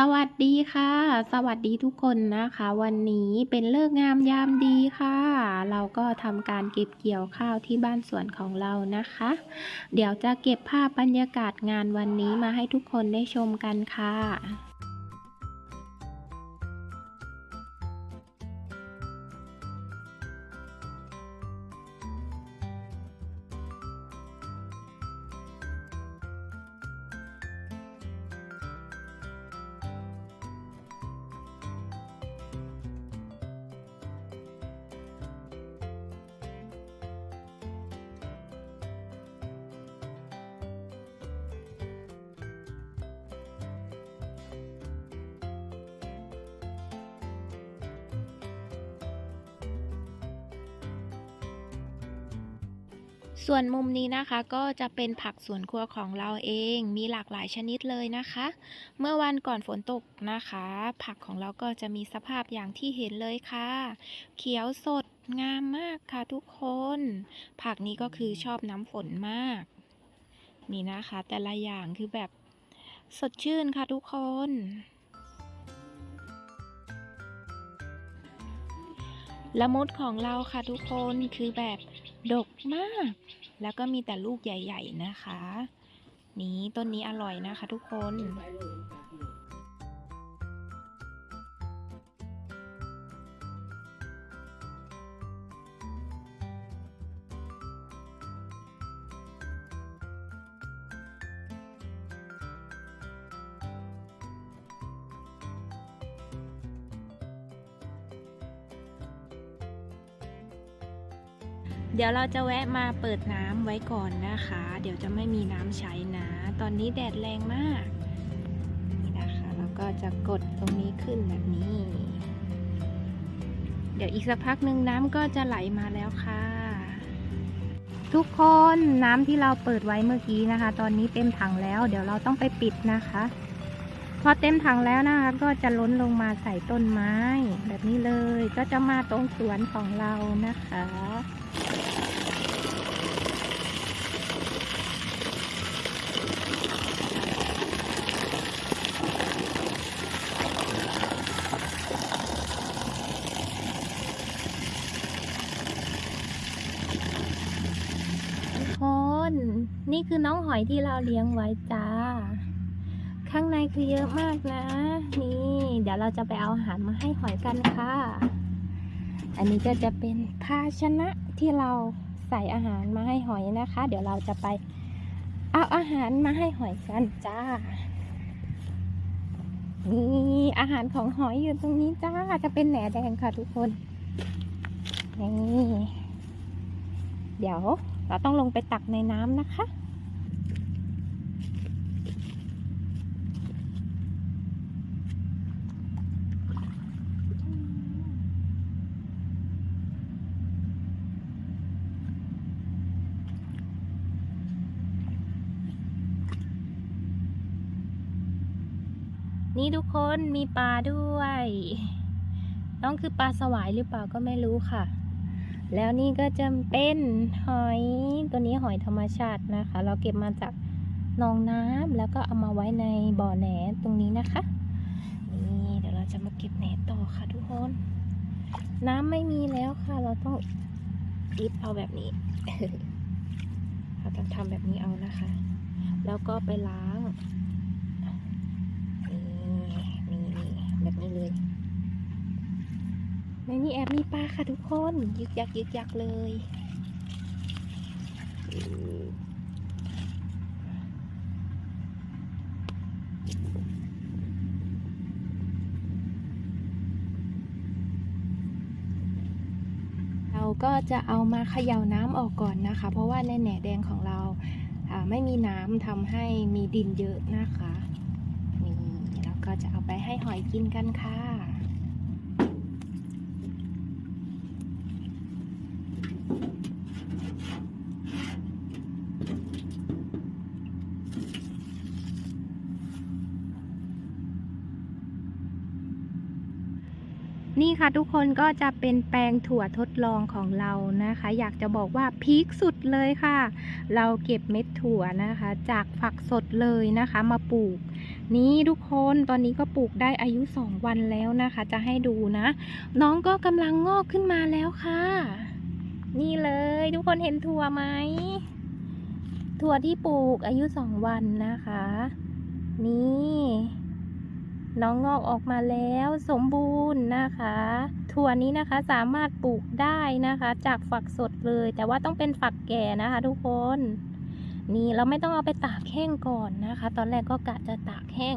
สวัสดีค่ะ สวัสดีทุกคนนะคะ วันนี้เป็นเลิกงามยามดีค่ะ เราก็ทำการเก็บเกี่ยวข้าวที่บ้านสวนของเรานะคะ เดี๋ยวจะเก็บภาพบรรยากาศงานวันนี้มาให้ทุกคนได้ชมกันค่ะ ส่วนมุมนี้นะคะก็จะเป็นผักสวนครัวของเราเอง มีหลากหลายชนิดเลยนะคะ เมื่อวันก่อนฝนตกนะคะ ผักของเราก็จะมีสภาพอย่างที่เห็นเลยค่ะ เขียวสดงามมากค่ะทุกคน ผักนี้ก็คือชอบน้ำฝนมาก นี่นะคะ แต่ละอย่างคือแบบสดชื่นค่ะทุกคนละมุดของเราค่ะทุกคนคือแบบ ดกมาก แล้วก็มีแต่ลูกใหญ่ ๆ นะคะ นี้ต้นนี้อร่อยนะคะทุกคน เดี๋ยวเราจะแวะมาเปิดน้ำไว้ก่อนนะคะ เดี๋ยวจะไม่มีน้ำใช้นะ ตอนนี้แดดแรงมาก นี่นะคะ แล้วก็จะกดตรงนี้ขึ้นแบบนี้ เดี๋ยวอีกสักพักหนึ่งน้ำก็จะไหลมาแล้วค่ะ ทุกคนน้ำที่เราเปิดไว้เมื่อกี้นะคะ ตอนนี้เต็มถังแล้ว เดี๋ยวเราต้องไปปิดนะคะ พอเต็มถังแล้วนะคะ ก็จะล้นลงมาใส่ต้นไม้ แบบนี้เลย ก็จะมาตรงสวนของเรานะคะ ทุกคนนี่ คือน้องหอยที่เราเลี้ยงไว้จ้า ข้างในคือเยอะมากนะ นี่ เดี๋ยวเราจะไปเอาอาหารมาให้หอยกันค่ะ อันนี้ก็จะเป็นภาชนะที่เราใส่อาหารมาให้หอยนะคะ เดี๋ยวเราจะไปเอาอาหารมาให้หอยกันจ้า นี่อาหารของหอยอยู่ตรงนี้จ้า จะเป็นแหนแดงค่ะทุกคน นี่ เดี๋ยวเราต้องลงไปตักในน้ำนะคะ นี่ทุกคนมีปลาด้วย น้องคือปลาสวายหรือเปล่าก็ไม่รู้ค่ะ แล้วนี่ก็จะเป็นหอยตัวนี้หอยธรรมชาตินะคะ เราเก็บมาจากหนองน้ำแล้วก็เอามาไว้ในบ่อแหนตรงนี้นะคะ นี่เดี๋ยวเราจะมาเก็บแหนต่อค่ะทุกคน น้ำไม่มีแล้วค่ะ เราต้องอิบเอาแบบนี้เราต้องทำแบบนี้เอานะคะ แล้วก็ไปล้าง นี่เลย ในนี้แอบมีปลาค่ะทุกคน ยึกยักยึกยักเลย เราก็จะเอามาเขย่าน้ำออกก่อนนะคะ เพราะว่าในแหนแดงของเราไม่มีน้ำทำให้มีดินเยอะนะคะ นี่เราก็จะ ห้หอยกินกันค่ะนี่ค่ะทุกคนก็จะเป็นแปลงถั่วทดลองของเรานะคะ อยากจะบอกว่าพีคสุดเลยค่ะ เราเก็บเม็ดถั่วนะคะ จากฝักสดเลยนะคะ มาปลูก นี่ทุกคนตอนนี้ก็ปลูกได้อายุสองวันแล้วนะคะ จะให้ดูนะ น้องก็กำลังงอกขึ้นมาแล้วค่ะ นี่เลยทุกคนเห็นถั่วไหมถั่วที่ปลูกอายุสองวันนะคะ นี่ น้องงอกออกมาแล้วสมบูรณ์นะคะ ถั่วนี้นะคะสามารถปลูกได้นะคะ จากฝักสดเลย แต่ว่าต้องเป็นฝักแก่นะคะ ทุกคน นี่เราไม่ต้องเอาไปตากแห้งก่อนนะคะ ตอนแรกก็กะจะตากแห้ง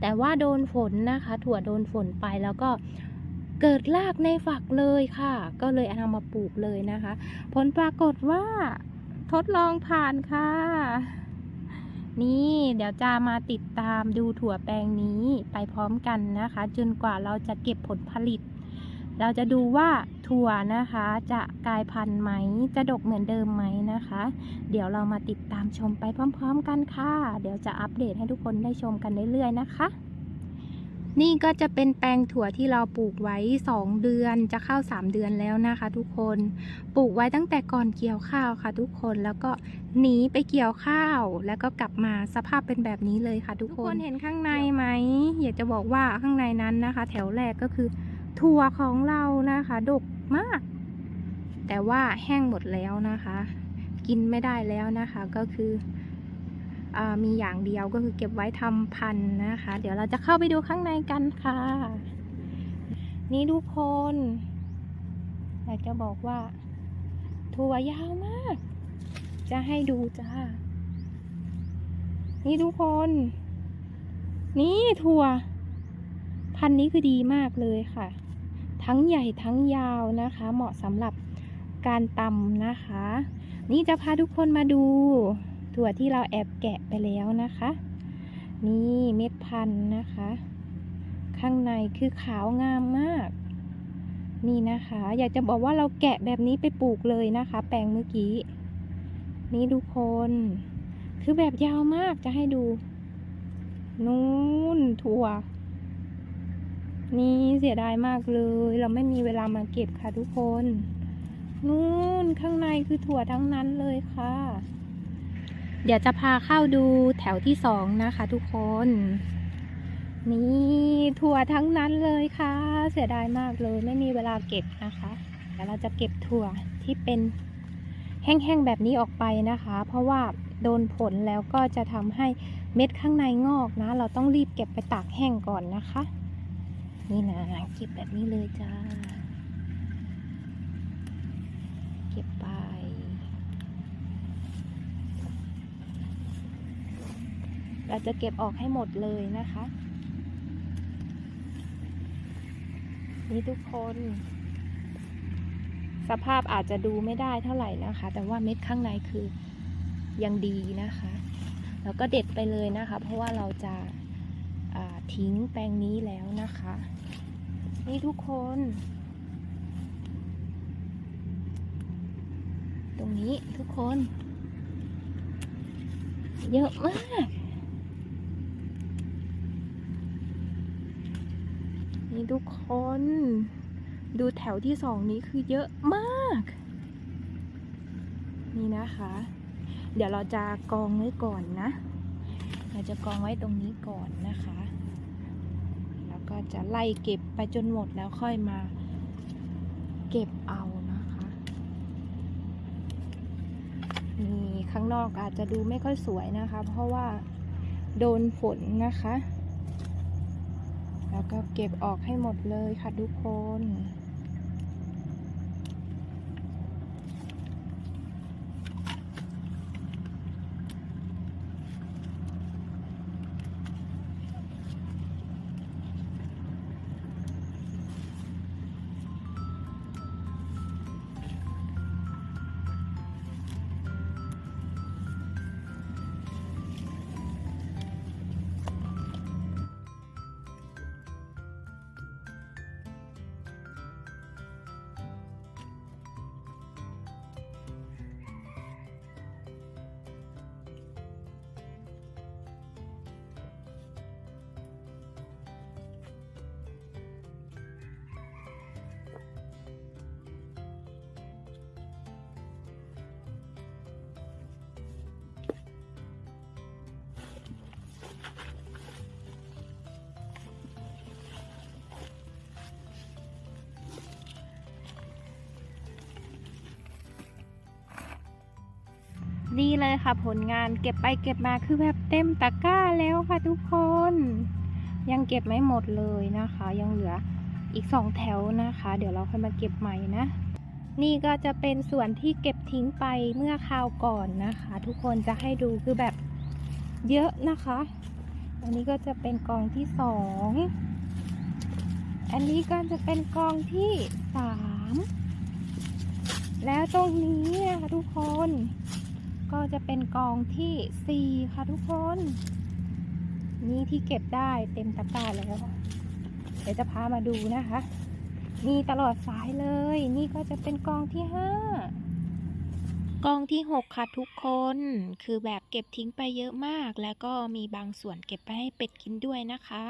แต่ว่าโดนฝนนะคะ ถั่วโดนฝนไปแล้วก็เกิดรากในฝักเลยค่ะ ก็เลยเอามาปลูกเลยนะคะ ผลปรากฏว่าทดลองผ่านค่ะ นี่เดี๋ยวจะมาติดตามดูถั่วแปลงนี้ไปพร้อมกันนะคะ จนกว่าเราจะเก็บผลผลิต เราจะดูว่าถั่วนะคะจะกลายพันธุ์ไหม จะดกเหมือนเดิมไหมนะคะ เดี๋ยวเรามาติดตามชมไปพร้อม ๆ กันค่ะ เดี๋ยวจะอัปเดตให้ทุกคนได้ชมกันเรื่อยๆนะคะ นี่ก็จะเป็นแปลงถั่วที่เราปลูกไว้ 2 เดือนจะเข้า 3 เดือนแล้วนะคะ ทุกคน ปลูกไว้ตั้งแต่ก่อนเกี่ยวข้าวค่ะ ทุกคน แล้วก็หนีไปเกี่ยวข้าว แล้วก็กลับมาสภาพเป็นแบบนี้เลยค่ะ ทุกคนเห็นข้างในไหม อยากจะบอกว่าข้างในนั้นนะคะ แถวแรกก็คือ ถั่วของเรานะคะดกมาก แต่ว่าแห้งหมดแล้วนะคะ กินไม่ได้แล้วนะคะก็คืออมีอย่างเดียวก็คือเก็บไว้ทำพันธุ์นะคะ เดี๋ยวเราจะเข้าไปดูข้างในกันค่ะ นี่ทุกคนอยากจะบอกว่า ถั่วยาวมาก จะให้ดูจ้า นี่ทุกคน นี่ถั่ว พันนี้คือดีมากเลยค่ะ ทั้งใหญ่ทั้งยาวนะคะ เหมาะสำหรับการตำนะคะ นี่จะพาทุกคนมาดูถั่วที่เราแอบแกะไปแล้วนะคะ นี่เม็ดพันธุ์นะคะ ข้างในคือขาวงามมาก นี่นะคะ อยากจะบอกว่าเราแกะแบบนี้ไปปลูกเลยนะคะ แปลงเมื่อกี้ นี่ทุกคน คือแบบยาวมากจะให้ดู นู่นถั่ว นี่เสียดายมากเลย เราไม่มีเวลามาเก็บค่ะทุกคน นู่นข้างในคือถั่วทั้งนั้นเลยค่ะ เดี๋ยวจะพาเข้าดูแถวที่สองนะคะทุกคน นี่ถั่วทั้งนั้นเลยค่ะ เสียดายมากเลย ไม่มีเวลาเก็บนะคะเดี๋ยวเราจะเก็บถั่วที่เป็นแห้งๆแบบนี้ออกไปนะคะ เพราะว่าโดนผลแล้วก็จะทำให้เม็ดข้างในงอกนะ เราต้องรีบเก็บไปตากแห้งก่อนนะคะ นี่นะเก็บแบบนี้เลยจ้า เก็บไปเราจะเก็บออกให้หมดเลยนะคะ นี่ทุกคน สภาพอาจจะดูไม่ได้เท่าไหร่นะคะ แต่ว่าเม็ดข้างในคือยังดีนะคะ แล้วก็เด็ดไปเลยนะคะ เพราะว่าเราจะ ทิ้งแปลงนี้แล้วนะคะ นี่ทุกคน ตรงนี้ทุกคน เยอะมากนี่ทุกคน ดูแถวที่สองนี้คือเยอะมาก นี่นะคะ เดี๋ยวเราจะกองไว้ก่อนนะ เราจะกองไว้ตรงนี้ก่อนนะคะ ก็จะไล่เก็บไปจนหมดแล้วค่อยมาเก็บเอานะคะ นี่ข้างนอกอาจจะดูไม่ค่อยสวยนะคะ เพราะว่าโดนฝนนะคะ แล้วก็เก็บออกให้หมดเลยค่ะทุกคน นี่เลยค่ะผลงานเก็บไปเก็บมาคือแบบเต็มตะกร้าแล้วค่ะทุกคน ยังเก็บไม่หมดเลยนะคะ ยังเหลืออีกสองแถวนะคะ เดี๋ยวเราค่อยมาเก็บใหม่นะ นี่ก็จะเป็นส่วนที่เก็บทิ้งไปเมื่อคราวก่อนนะคะ ทุกคนจะให้ดูคือแบบเยอะนะคะ อันนี้ก็จะเป็นกองที่สองอันนี้ก็จะเป็นกองที่สามแล้วตรงนี้นะคะทุกคน ก็จะเป็นกองที่สี่ค่ะทุกคน นี่ที่เก็บได้เต็มตะกร้าแล้ว เดี๋ยวจะพามาดูนะคะ มีตลอดสายเลย นี่ก็จะเป็นกองที่ห้ากองที่หกค่ะทุกคน คือแบบเก็บทิ้งไปเยอะมาก แล้วก็มีบางส่วนเก็บไปให้เป็ดกินด้วยนะคะ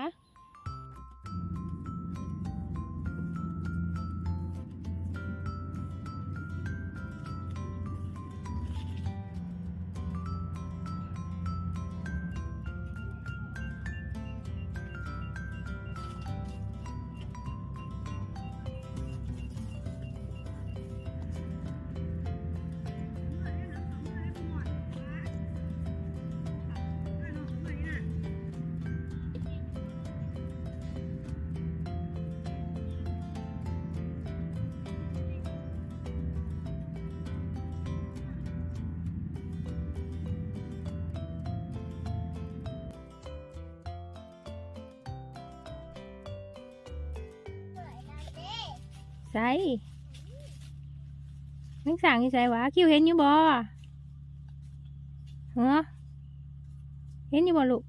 ใส่นังสั่งอยู่ใส่วะคิวเห็นอยู่บ่เหรอเห็นอยู่บ่ลูก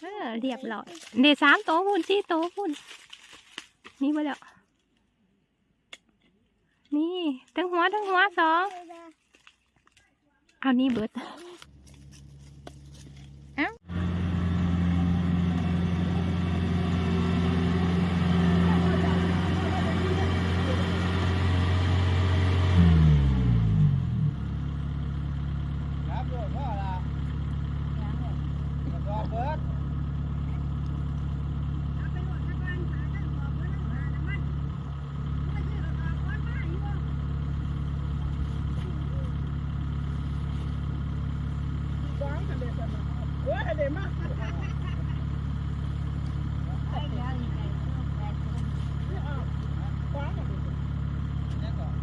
เออเรียบร้อยเดี๋ยวสามโตวพุ่นสี่โตวพุ่นนี่มาแล้ว นี่ ทั้งหัวทั้งหัวสอง เอานี่เบิดเอ้า ครับรถพ่อละรอเบิด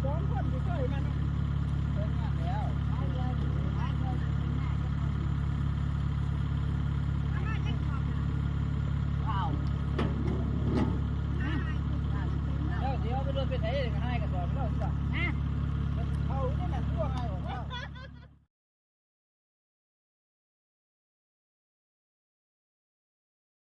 เนี่ยก่อนเพิ่นงานแล้ว